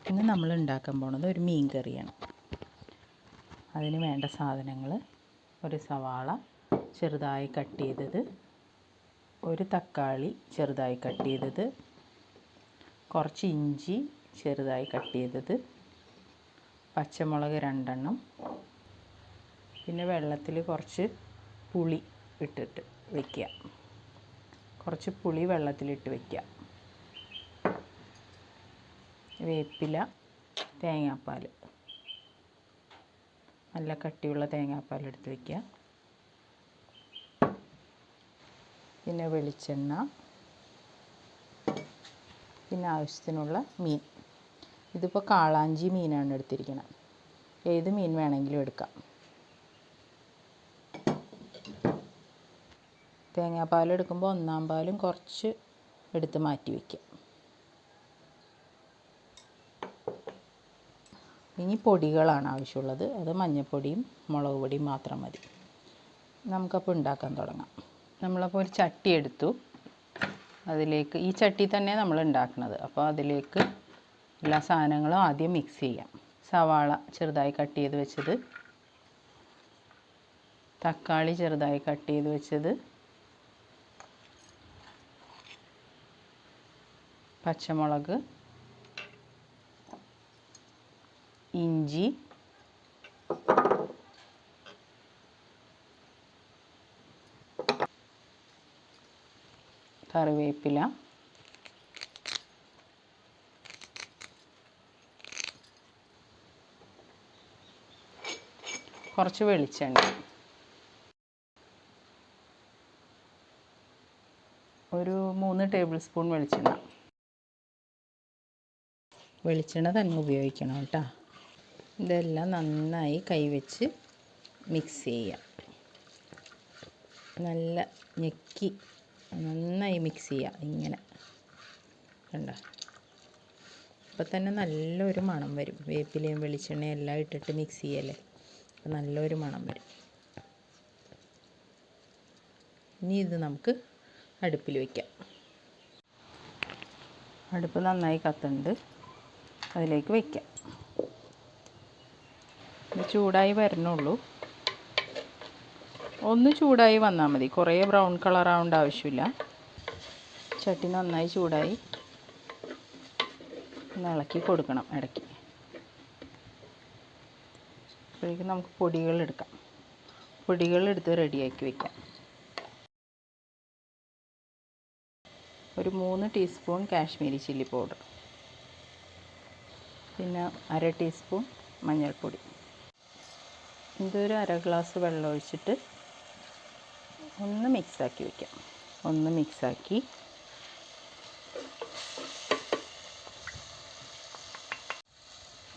ഇന്ന് നമ്മൾ ഉണ്ടാക്കാൻ പോണത് ഒരു മീൻ കറിയാണ്. അതിന് വേണ്ട സാധനങ്ങൾ ഒരു സവാള ചെറുതായി കട്ട് ചെയ്തത് ഒരു തക്കാളി ചെറുതായി കട്ട് ചെയ്തത് കുറച്ച് ഇഞ്ചി ചെറുതായി കട്ട് ചെയ്തത് പച്ചമുളക് രണ്ടെണ്ണം പിന്നെ വെള്ളത്തിൽ കുറച്ച് പുളി ഇട്ടിട്ട് വയ്ക്കുക കുറച്ച് പുളി വെള്ളത്തിലിട്ട് വയ്ക്കുക വേപ്പില തേങ്ങാപ്പാൽ. നല്ല കട്ടിയുള്ള തേങ്ങാപ്പാൽ എടുത്ത് വയ്ക്കുക പിന്നെ വെളിച്ചെണ്ണ. പിന്നെ ആവശ്യത്തിനുള്ള മീൻ. ഇതിപ്പോൾ കാളാഞ്ചി മീനാണ് എടുത്തിരിക്കുന്നത് ഏത് മീൻ വേണമെങ്കിലും എടുക്കാം. തേങ്ങാപ്പാൽ എടുക്കുമ്പോൾ ഒന്നാം പാലും കുറച്ച് എടുത്ത് മാറ്റി വയ്ക്കുക ഇനി പൊടികളാണ് ആവശ്യമുള്ളത്. അത് മഞ്ഞൾപ്പൊടിയും മുളക് പൊടിയും മാത്രം മതി. നമുക്കപ്പോൾ ഉണ്ടാക്കാൻ തുടങ്ങാം. നമ്മളപ്പോൾ ഒരു ചട്ടി എടുത്തു. അതിലേക്ക് ഈ ചട്ടി തന്നെ നമ്മൾ ഉണ്ടാക്കുന്നത്. അപ്പോൾ അതിലേക്ക് എല്ലാ സാധനങ്ങളും ആദ്യം മിക്സ് ചെയ്യാം. സവാള ചെറുതായി കട്ട് ചെയ്ത് വെച്ചത്. തക്കാളി ചെറുതായി കട്ട് ചെയ്ത് വെച്ചത്. പച്ചമുളക്. ഇഞ്ചി. കറിവേപ്പില. കുറച്ച് വെളിച്ചെണ്ണ. ഒരു മൂന്ന് ടേബിൾ സ്പൂൺ വെളിച്ചെണ്ണ. വെളിച്ചെണ്ണ തന്നെ ഉപയോഗിക്കണം കേട്ടോ. ഇതെല്ലാം നന്നായി കൈവച്ച് മിക്സ് ചെയ്യുക നല്ല ഞെക്കി നന്നായി മിക്സ് ചെയ്യുക ഇങ്ങനെ. കണ്ട? അപ്പോൾ തന്നെ നല്ലൊരു മണം വരും. വേപ്പിലയും വെളിച്ചെണ്ണയും എല്ലാം ഇട്ടിട്ട് മിക്സ് ചെയ്യല്ലേ? അപ്പോൾ നല്ലൊരു മണം വരും. ഇനി ഇത് നമുക്ക് അടുപ്പിൽ വയ്ക്കാം അടുപ്പ് നന്നായി കത്തുന്നുണ്ട്. അതിലേക്ക് വയ്ക്കാം ഇത് ചൂടായി വരണുള്ളൂ. ഒന്ന് ചൂടായി വന്നാൽ മതി. കുറേ ബ്രൗൺ കളർ ആവേണ്ട ആവശ്യമില്ല. ചട്ടി നന്നായി ചൂടായി. ഇളക്കി കൊടുക്കണം ഇടയ്ക്ക്. അപ്പോഴേക്കും നമുക്ക് പൊടികൾ എടുക്കാം. പൊടികൾ എടുത്ത് റെഡിയാക്കി വെക്കാം. ഒരു മൂന്ന് ടീസ്പൂൺ കാശ്മീരി ചില്ലി പൗഡർ. പിന്നെ അര ടീസ്പൂൺ മഞ്ഞൾപ്പൊടി. ഇതൊരു അര ഗ്ലാസ് വെള്ളം ഒഴിച്ചിട്ട് ഒന്ന് മിക്സാക്കി വയ്ക്കാം. ഒന്ന് മിക്സാക്കി.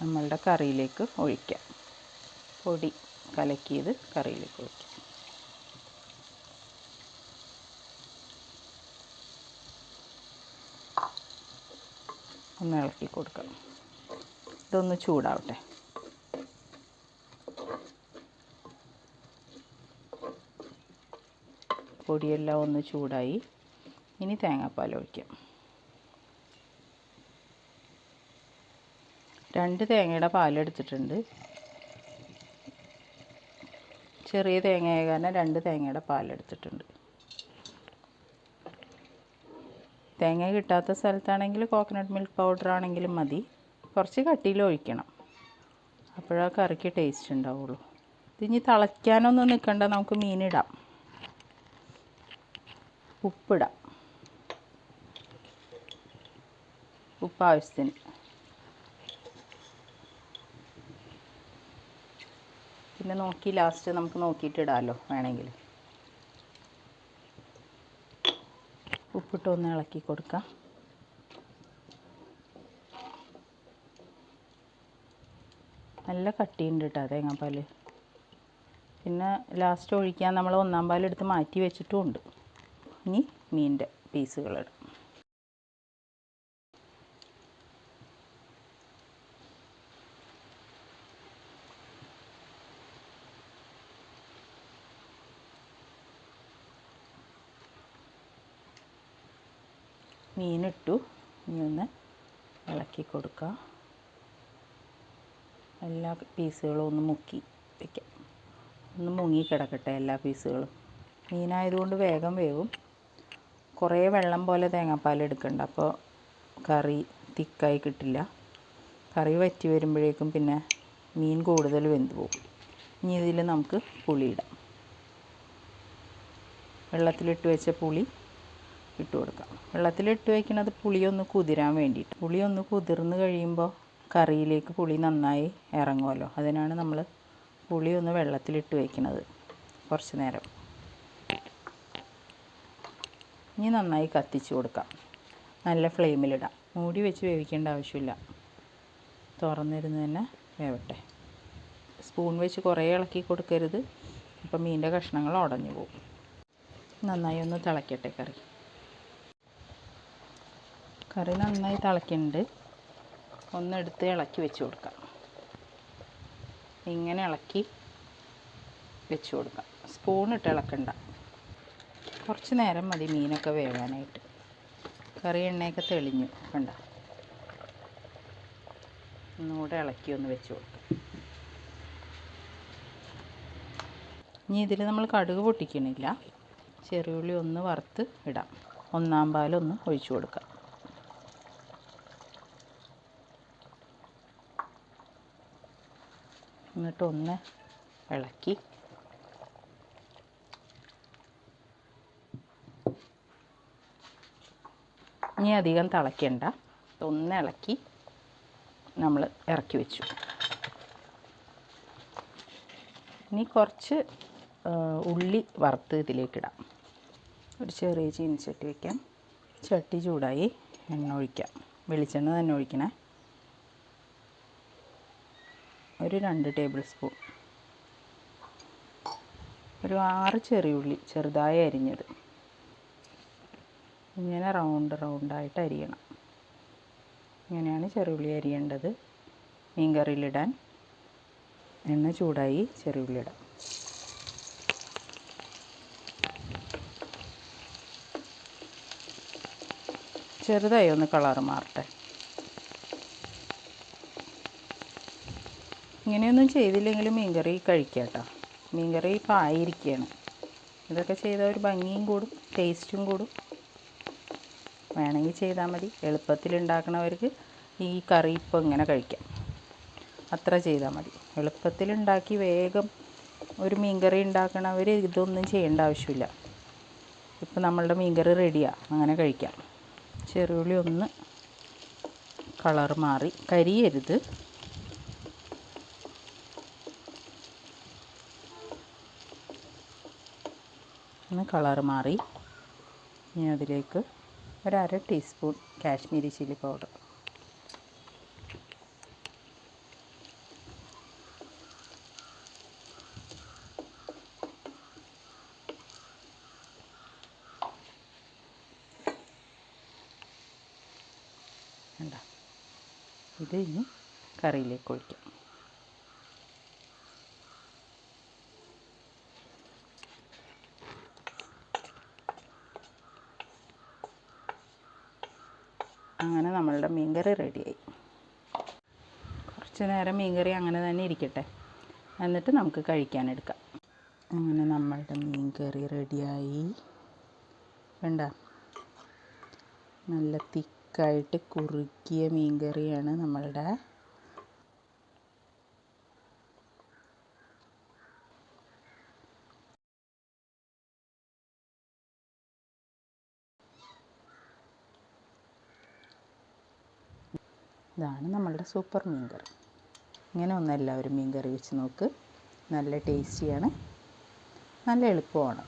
നമ്മളുടെ കറിയിലേക്ക് ഒഴിക്കാം. പൊടി കലക്കിയത് കറിയിലേക്ക് ഒഴിക്കാം. ഒന്ന് ഇളക്കി കൊടുക്കാം. ഇതൊന്ന് ചൂടാവട്ടെ. പൊടിയെല്ലാം ഒന്ന് ചൂടായി. ഇനി തേങ്ങാപ്പാൽ ഒഴിക്കാം. രണ്ട് തേങ്ങയുടെ പാലെടുത്തിട്ടുണ്ട് ചെറിയ തേങ്ങയായ കാരണം രണ്ട് തേങ്ങയുടെ പാലെടുത്തിട്ടുണ്ട് തേങ്ങ കിട്ടാത്ത സ്ഥലത്താണെങ്കിൽ കോക്കനട്ട് മിൽക്ക് പൗഡർ ആണെങ്കിലും മതി. കുറച്ച് കട്ടിയിൽ ഒഴിക്കണം. അപ്പോഴാ കറിക്ക് ടേസ്റ്റ് ഉണ്ടാവുള്ളൂ. ഇതിനി തിളയ്ക്കാനൊന്നും നിൽക്കണ്ട. നമുക്ക് മീനിടാം ഉപ്പിടാം. ഉപ്പ് ആവശ്യത്തിന് പിന്നെ നോക്കി ലാസ്റ്റ് നമുക്ക് നോക്കിയിട്ട് ഇടാമല്ലോ വേണമെങ്കിൽ. ഉപ്പിട്ട് ഒന്ന് ഇളക്കി കൊടുക്കാം. നല്ല കട്ടിയുണ്ട് കേട്ടോ തേങ്ങാപ്പാൽ പിന്നെ ലാസ്റ്റ് ഒഴിക്കാൻ നമ്മൾ ഒന്നാം പാലെടുത്ത് മാറ്റി വെച്ചിട്ടും ഉണ്ട്. ഇനി മീനിന്റെ പീസുകളിടാം. മീനിട്ട് ഇനി ഒന്ന് ഇളക്കി കൊടുക്കാം. എല്ലാ പീസുകളും ഒന്ന് മുക്കി വയ്ക്കാം ഒന്ന് മുങ്ങി കിടക്കട്ടെ എല്ലാ പീസുകളും മീനായതുകൊണ്ട് വേഗം വേവും കുറേ വെള്ളം പോലെ തേങ്ങാപ്പാൽ എടുക്കണ്ട. അപ്പോൾ കറി തിക്കായി കിട്ടില്ല. കറി വറ്റി വരുമ്പോഴേക്കും പിന്നെ മീൻ കൂടുതൽ വെന്ത് പോകും. ഇനി ഇതിൽ നമുക്ക് പുളി ഇടാം. വെള്ളത്തിലിട്ട് വെച്ച പുളി ഇട്ട് കൊടുക്കാം. വെള്ളത്തിലിട്ട് വയ്ക്കുന്നത് പുളിയൊന്ന് കുതിരാൻ വേണ്ടിയിട്ട്. പുളി ഒന്ന് കുതിർന്ന് കഴിയുമ്പോൾ കറിയിലേക്ക് പുളി നന്നായി ഇറങ്ങുമല്ലോ അതിനാണ് നമ്മൾ പുളി ഒന്ന് വെള്ളത്തിലിട്ട് വയ്ക്കുന്നത് കുറച്ച് നേരം. ഇനി നന്നായി കത്തിച്ച് കൊടുക്കാം. നല്ല ഫ്ലെയിമിലിടാം. മൂടി വെച്ച് വേവിക്കേണ്ട ആവശ്യമില്ല. തുറന്നിരുന്ന് തന്നെ വേവട്ടെ. സ്പൂൺ വെച്ച് കുറേ ഇളക്കി കൊടുക്കരുത്. അപ്പം മീനിന്റെ കഷ്ണങ്ങൾ ഉടഞ്ഞു പോകും. നന്നായി ഒന്ന് തിളയ്ക്കട്ടെ കറി. കറി നന്നായി തിളയ്ക്കുന്നുണ്ട് ഒന്നെടുത്ത് ഇളക്കി വെച്ച് കൊടുക്കാം. ഇങ്ങനെ ഇളക്കി വെച്ച് കൊടുക്കാം. സ്പൂണിട്ട് ഇളക്കണ്ട. കുറച്ച് നേരം മതി മീനൊക്കെ വേവാനായിട്ട്. കറി എണ്ണയൊക്കെ തെളിഞ്ഞു. കണ്ട. ഒന്നുകൂടെ ഇളക്കി ഒന്ന് വെച്ച് കൊടുക്കാം. ഇനി ഇതിൽ നമ്മൾ കടുക് പൊട്ടിക്കണില്ല. ചെറിയുള്ളി ഒന്ന് വറുത്ത് ഇടാം. ഒന്നാം പാലൊന്ന് ഒഴിച്ചു കൊടുക്കാം. എന്നിട്ടൊന്ന് ഇളക്കി ഇനി അധികം തിളയ്ക്കണ്ട. ഒന്ന് ഇളക്കി നമ്മൾ ഇറക്കി വെച്ചു. ഇനി കുറച്ച് ഉള്ളി വറുത്ത് ഇതിലേക്കിടാം ഒരു ചെറിയ ചീനിച്ചട്ടി വയ്ക്കാം ചട്ടി ചൂടായി എണ്ണ ഒഴിക്കാം. വെളിച്ചെണ്ണ തന്നെ ഒഴിക്കണേ. ഒരു രണ്ട് ടേബിൾ സ്പൂൺ. ഒരു ആറ് ചെറിയുള്ളി ചെറുതായി അരിഞ്ഞത്. ഇങ്ങനെ റൗണ്ട് റൗണ്ടായിട്ട് അരിയണം. ഇങ്ങനെയാണ് ചെറുവിളി അരിയേണ്ടത്. മീൻ കറിയിലിടാൻ. എണ്ണ ചൂടായി ചെറുവിളി ഇടാം ചെറുതായി ഒന്ന് കളറ് മാറട്ടെ. ഇങ്ങനെയൊന്നും ചെയ്തില്ലെങ്കിലും മീൻകറി കഴിക്കാം കേട്ടോ മീൻകറി ഇപ്പോൾ ആയിരിക്കുകയാണ് ഇതൊക്കെ ചെയ്താൽ ഒരു ഭംഗിയും കൂടും ടേസ്റ്റും കൂടും. വേണമെങ്കിൽ ചെയ്താൽ മതി. എളുപ്പത്തിൽ ഉണ്ടാക്കണവർക്ക് ഈ കറി ഇപ്പോൾ ഇങ്ങനെ കഴിക്കാം. അത്ര ചെയ്താൽ മതി. എളുപ്പത്തിൽ ഉണ്ടാക്കി വേഗം ഒരു മീൻകറി ഉണ്ടാക്കണവർ ഇതൊന്നും ചെയ്യേണ്ട ആവശ്യമില്ല. ഇപ്പോൾ നമ്മളുടെ മീൻകറി റെഡിയാണ് അങ്ങനെ കഴിക്കാം. ചെറുള്ളി ഒന്ന് കളർ മാറി. കരിയരുത്. ഒന്ന് കളർ മാറി. ഇനി അതിലേക്ക് ഒരു അര ടീസ്പൂൺ കാശ്മീരി ചില്ലി പൗഡർ. ഇത് ഇനി കറിയിലേക്ക് ഒഴിക്കാം. അങ്ങനെ നമ്മളുടെ മീൻകറി റെഡിയായി. കുറച്ച് നേരം മീൻകറി അങ്ങനെ തന്നെ ഇരിക്കട്ടെ. എന്നിട്ട് നമുക്ക് കഴിക്കാനെടുക്കാം അങ്ങനെ നമ്മളുടെ മീൻകറി റെഡിയായി. വേണ്ട നല്ല തിക്കായിട്ട് കുറുക്കിയ മീൻകറിയാണ് നമ്മളുടെ ഇതാണ് നമ്മളുടെ സൂപ്പർ മീൻ കറി ഇങ്ങനെ ഒന്ന് എല്ലാവരും മീൻകറി വെച്ച് നോക്ക്. നല്ല ടേസ്റ്റിയാണ്. നല്ല എളുപ്പമാണ്.